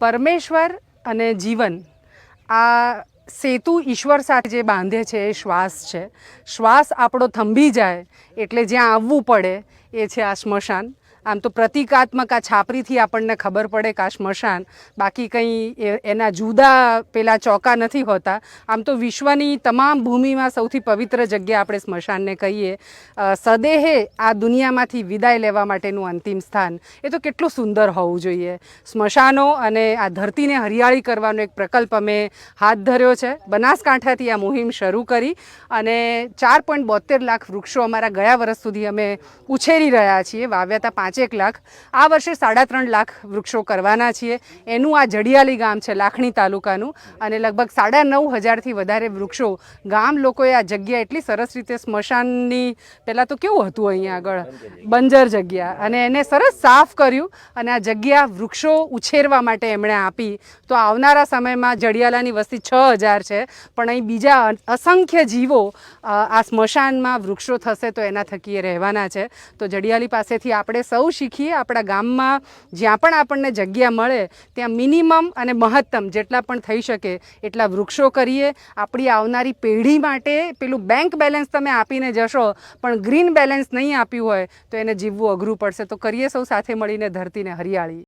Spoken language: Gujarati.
પરમેશ્વર અને જીવન, આ સેતુ ઈશ્વર સાથે જે બાંધે છે એ શ્વાસ છે. શ્વાસ આપણો થંભી જાય એટલે જ્યાં આવવું પડે એ છે આ સ્મશાન. આમ તો પ્રતિકાત્મક આ છાપરીથી આપણને ખબર પડે કે આ સ્મશાન બાકી કંઈ એના જુદા પેલા ચોકા નથી હોતા. આમ તો વિશ્વની તમામ ભૂમિમાં સૌથી પવિત્ર જગ્યા આપણે સ્મશાનને કહીએ. સદેહે આ દુનિયામાંથી વિદાય લેવા માટેનું અંતિમ સ્થાન. એ તો કેટલું સુંદર હોવું જોઈએ. સ્મશાનો અને આ ધરતીને હરિયાળી કરવાનો એક પ્રકલ્પ અમે હાથ ધર્યો છે. બનાસકાંઠાથી આ મુહિમ શરૂ કરી અને ચાર પોઈન્ટ બોતેર લાખ વૃક્ષો અમારા ગયા વર્ષ સુધી અમે ઉછેરી રહ્યા છીએ. વાવ્યા હતા પાંચેક લાખ. આ વર્ષે સાડા ત્રણ લાખ વૃક્ષો કરવાના છીએ. એનું આ જડિયાલી ગામ છે, લાખણી તાલુકાનું. અને લગભગ સાડા નવ હજારથી વધારે વૃક્ષો ગામ લોકોએ આ જગ્યા એટલી સરસ રીતે સ્મશાનની પહેલાં તો કેવું હતું અહીંયા આગળ? બંજર જગ્યા. અને એને સરસ સાફ કર્યું અને આ જગ્યા વૃક્ષો ઉછેરવા માટે એમણે આપી. તો આવનારા સમયમાં જડિયાલાની વસ્તી છ હજાર છે. પણ અહીં બીજા અસંખ્ય જીવો આ સ્મશાનમાં વૃક્ષો થશે તો એના થકી રહેવાના છે. તો જડિયાલી પાસેથી આપણે સૌ શીખીએ. આપણા ગામમાં જ્યાં પણ આપણને જગ્યા મળે, ત્યાં મિનિમમ અને મહત્તમ જેટલા પણ થઈ શકે એટલા વૃક્ષો કરીએ. આપણી આવનારી પેઢી માટે પેલું બેંક બેલેન્સ તમે આપીને જશો, પણ ગ્રીન બેલેન્સ નહીં આપ્યું હોય તો એને જીવવું અઘરું પડશે. તો કરીએ સૌ સાથે મળીને ધરતીને હરિયાળી.